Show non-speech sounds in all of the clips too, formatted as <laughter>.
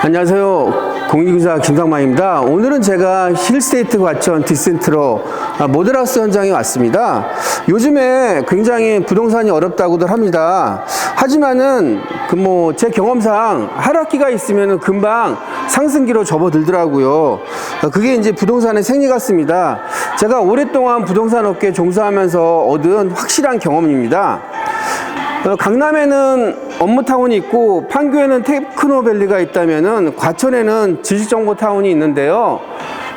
안녕하세요. 공익의사 김상만입니다. 오늘은 제가 힐스테이트 과천 디센트로 아, 모델하우스 현장에 왔습니다. 요즘에 굉장히 부동산이 어렵다고들 합니다. 하지만은 그 뭐 제 경험상 하락기가 있으면 금방 상승기로 접어들더라고요. 아, 그게 이제 부동산의 생리 같습니다. 제가 오랫동안 부동산 업계에 종사하면서 얻은 확실한 경험입니다. 어, 강남에는 업무타운이 있고 판교에는 테크노밸리가 있다면은 과천에는 지식정보타운이 있는데요.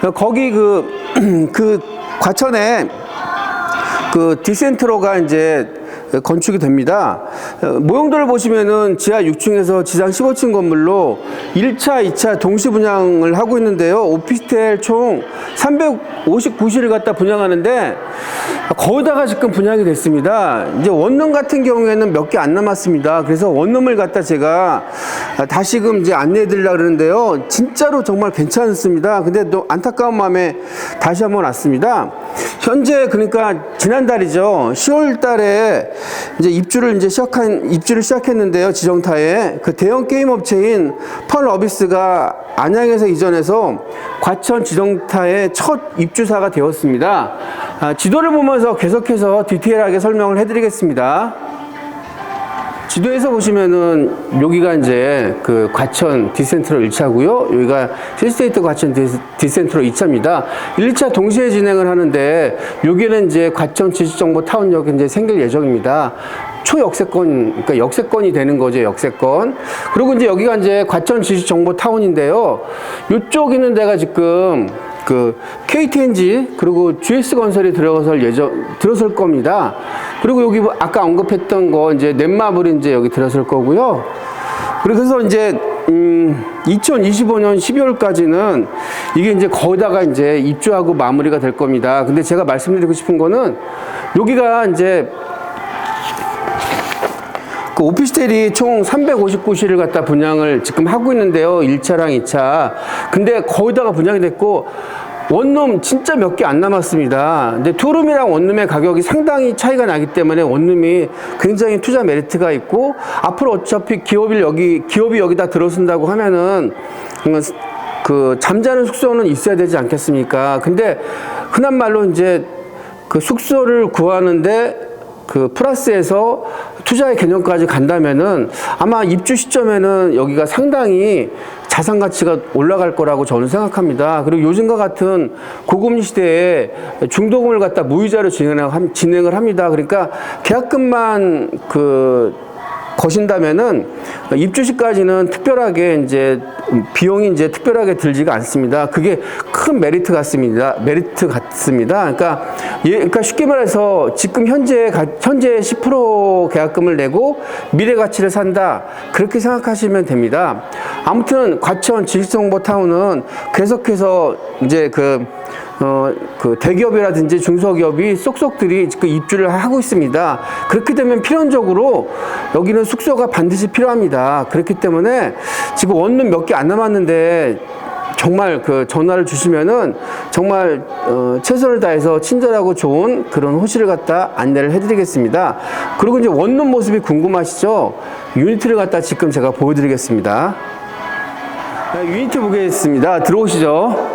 어, 거기 그, <clears throat> 그 과천에 그 디센트로가 이제 건축이 됩니다. 어, 모형도를 보시면은 지하 6층에서 지상 15층 건물로 1차, 2차 동시 분양을 하고 있는데요. 오피스텔 총 359실을 갖다 분양하는데 거기다가 지금 분양이 됐습니다. 이제 원룸 같은 경우에는 몇 개 안 남았습니다. 그래서 원룸을 갖다 제가 다시금 이제 안내해 드리려고 그러는데요. 진짜로 정말 괜찮습니다. 근데 또 안타까운 마음에 다시 한번 왔습니다. 현재 그러니까 지난달이죠. 10월 달에 이제 입주를 이제 시작한 입주를 시작했는데요. 지정타에 그 대형 게임 업체인 펄 어비스가 안양에서 이전해서 과천 지정타의 첫 입주사가 되었습니다. 아, 지도를 보면서 계속해서 디테일하게 설명을 해드리겠습니다. 지도에서 보시면은 여기가 이제 그 과천 디센트로 1차고요. 여기가 힐스테이트 과천 디- 디센트로 2차입니다. 1차 동시에 진행을 하는데 여기는 이제 과천 지식정보 타운역이 이제 생길 예정입니다. 초역세권, 그러니까 역세권이 되는 거죠, 역세권. 그리고 이제 여기가 이제 과천 지식정보 타운인데요. 이쪽 있는 데가 지금 그 KTNG 그리고 GS 건설이 들어설 예정 들어설 겁니다. 그리고 여기 뭐 아까 언급했던 거 이제 넷마블이 이제 여기 들어설 거고요. 그래서 이제 음 2025년 12월까지는 이게 이제 거기다가 이제 입주하고 마무리가 될 겁니다. 근데 제가 말씀드리고 싶은 거는 여기가 이제 그 오피스텔이 총 359실을 갖다 분양을 지금 하고 있는데요. 1차랑 2차. 근데 거기다가 분양이 됐고, 원룸 진짜 몇 개 안 남았습니다. 근데 투룸이랑 원룸의 가격이 상당히 차이가 나기 때문에 원룸이 굉장히 투자 메리트가 있고, 앞으로 어차피 기업이 여기, 기업이 여기다 들어선다고 하면은, 음, 그 잠자는 숙소는 있어야 되지 않겠습니까? 근데 흔한 말로 이제 그 숙소를 구하는데 그 플러스에서 투자의 개념까지 간다면은 아마 입주 시점에는 여기가 상당히 자산 가치가 올라갈 거라고 저는 생각합니다. 그리고 요즘과 같은 고금리 시대에 중도금을 갖다 무이자로 진행을, 합니다. 그러니까 계약금만 그 거신다면은 입주 시까지는 특별하게 이제 비용이 이제 특별하게 들지가 않습니다. 그게 큰 메리트 같습니다. 메리트 같습니다. 그러니까 예, 그러니까 쉽게 말해서 지금 현재 가- 현재 10% 계약금을 내고 미래 가치를 산다 그렇게 생각하시면 됩니다. 아무튼 과천 지식정보타운은 계속해서 이제 그 어, 그 대기업이라든지 중소기업이 쏙쏙들이 그 입주를 하고 있습니다. 그렇게 되면 필연적으로 여기는 숙소가 반드시 필요합니다. 그렇기 때문에 지금 원룸 몇 개 안 남았는데 정말 그 전화를 주시면은 정말 어, 최선을 다해서 친절하고 좋은 그런 호실을 갖다 안내를 해드리겠습니다. 그리고 이제 원룸 모습이 궁금하시죠? 유니트를 갖다 지금 제가 보여드리겠습니다. 네, 유니트 보겠습니다. 들어오시죠.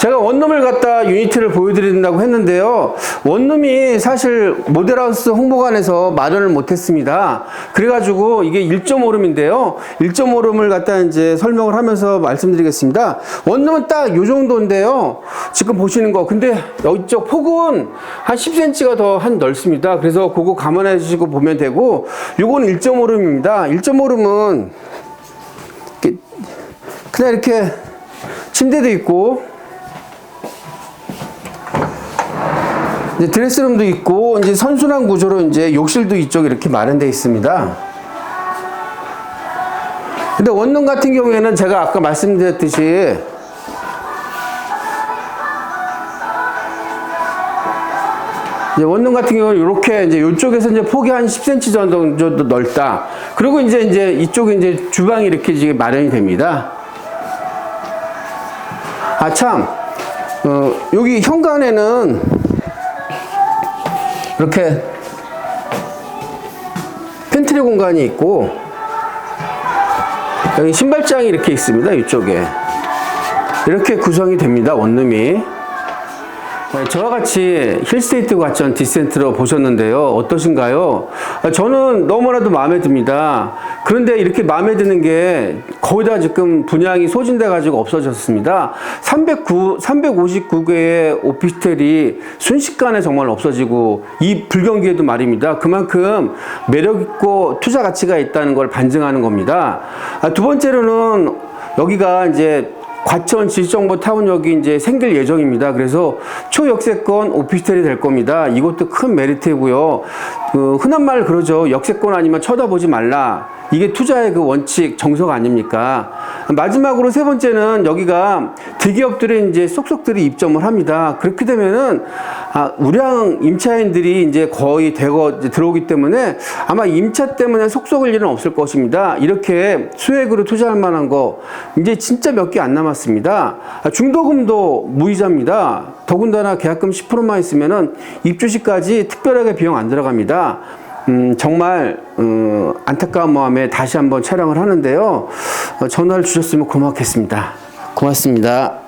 제가 원룸을 갖다 유니트를 보여드린다고 했는데요. 원룸이 사실 모델하우스 홍보관에서 마련을 못했습니다. 그래가지고 이게 1.5룸인데요. 1.5룸을 갖다 이제 설명을 하면서 말씀드리겠습니다. 원룸은 딱 요 정도인데요. 지금 보시는 거. 근데 이쪽 폭은 한 10cm가 더 한 넓습니다. 그래서 그거 감안해 주시고 보면 되고, 요건 1.5룸입니다. 1.5룸은 그냥 이렇게 침대도 있고, 이제 드레스룸도 있고 이제 선순환 구조로 이제 욕실도 이쪽에 이렇게 마련되어 있습니다. 근데 원룸 같은 경우에는 제가 아까 말씀드렸듯이 이제 원룸 같은 경우는 이렇게 이제 이쪽에서 이제 폭이 한 10cm 정도 넓다. 그리고 이제 이제 이쪽에 이제 주방이 이렇게 지금 마련이 됩니다. 아 참, 어, 여기 현관에는 이렇게 팬트리 공간이 있고 여기 신발장이 이렇게 있습니다. 이쪽에. 이렇게 구성이 됩니다. 원룸이. 네, 저와 같이 힐스테이트 과천 디센트로 보셨는데요. 어떠신가요? 아, 저는 너무나도 마음에 듭니다. 그런데 이렇게 마음에 드는 게 거의 다 지금 분양이 소진돼 가지고 없어졌습니다. 309, 359개의 오피스텔이 순식간에 정말 없어지고 이 불경기에도 말입니다. 그만큼 매력 있고 투자 가치가 있다는 걸 반증하는 겁니다. 아, 두 번째로는 여기가 이제 과천 지정부 타운역이 이제 생길 예정입니다. 그래서 초역세권 오피스텔이 될 겁니다. 이것도 큰 메리트고요. 그 흔한 말 그러죠. 역세권 아니면 쳐다보지 말라. 이게 투자의 그 원칙 정석 아닙니까? 마지막으로 세 번째는 여기가 대기업들이 이제 쏙쏙들이 입점을 합니다. 그렇게 되면은 아, 우량 임차인들이 이제 거의 대거 이제 들어오기 때문에 아마 임차 때문에 속속일 일은 없을 것입니다. 이렇게 수액으로 투자할 만한 거 이제 진짜 몇 개 안 남았습니다. 아, 중도금도 무이자입니다. 더군다나 계약금 10%만 있으면은 입주시까지 특별하게 비용 안 들어갑니다. 음, 정말 어, 안타까운 마음에 다시 한번 촬영을 하는데요. 어, 전화를 주셨으면 고맙겠습니다. 고맙습니다.